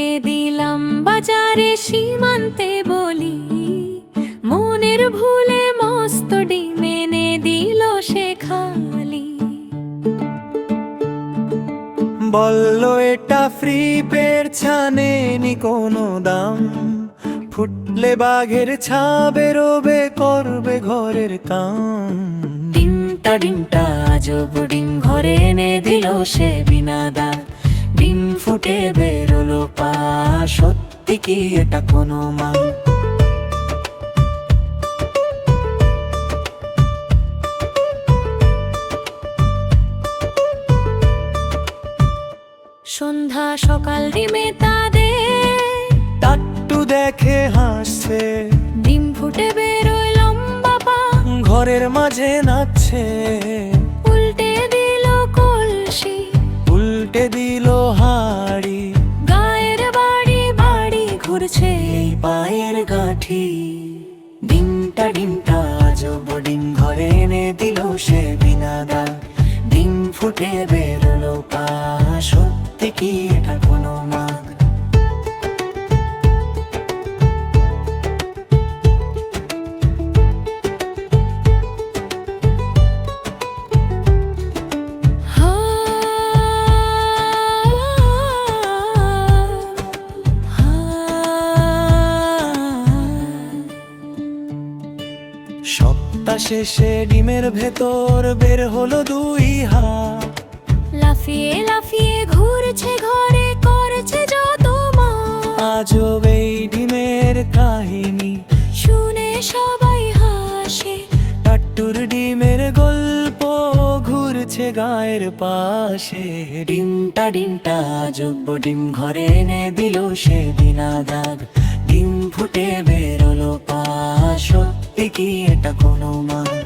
রেখে দিলাম বাজারে সীমান্তে বলি। মনের ভুলে মস্ত ডিম এনে দিল সে খালি। বলল এটা ফ্রি পের ছানেনি কোনো দাম। ফুটলে বাঘের ছা বেরোবে করবে ঘরের কাম। ডিমটা ডিমটা আজব ডিম ঘরে এনে দিল সে বিনা দাগ ডিম ফুটে বেরোলো পা। সত্যি কি এটা কোনো মান সন্ধ্যা সকাল ডিমে তাদের টাট্টু দেখে হাসছে। ডিম ফুটে বেরোয় লম্বা পা। ঘরের মাঝে নাচছে। ঘুরছে পায়ের গাঠি। ডিমটা ডিমটা আজব, ডিম ঘরে এনে দিল সে বিনা দা ডিম ফুটে বেরোলো পা, সত্যি কি এটা সপ্তাহ শেষে ডিমের ভেতর বের হলো দুই হাত। লাফিয়ে লাফিয়ে ঘুরছে ঘরে করছে যত মা আজব এই ডিমের কাহিনী। শুনে সবাই হাসে। টাট্টুর ডিমের গল্প ঘুরছে গায়ের পাশে। ডিমটা ডিমটা যোগ্য ডিম ঘরে এনে দিল সে বিনা দাগ ডিম ফুটে বেরোলো পা সত্যি কি এটা কোনো মান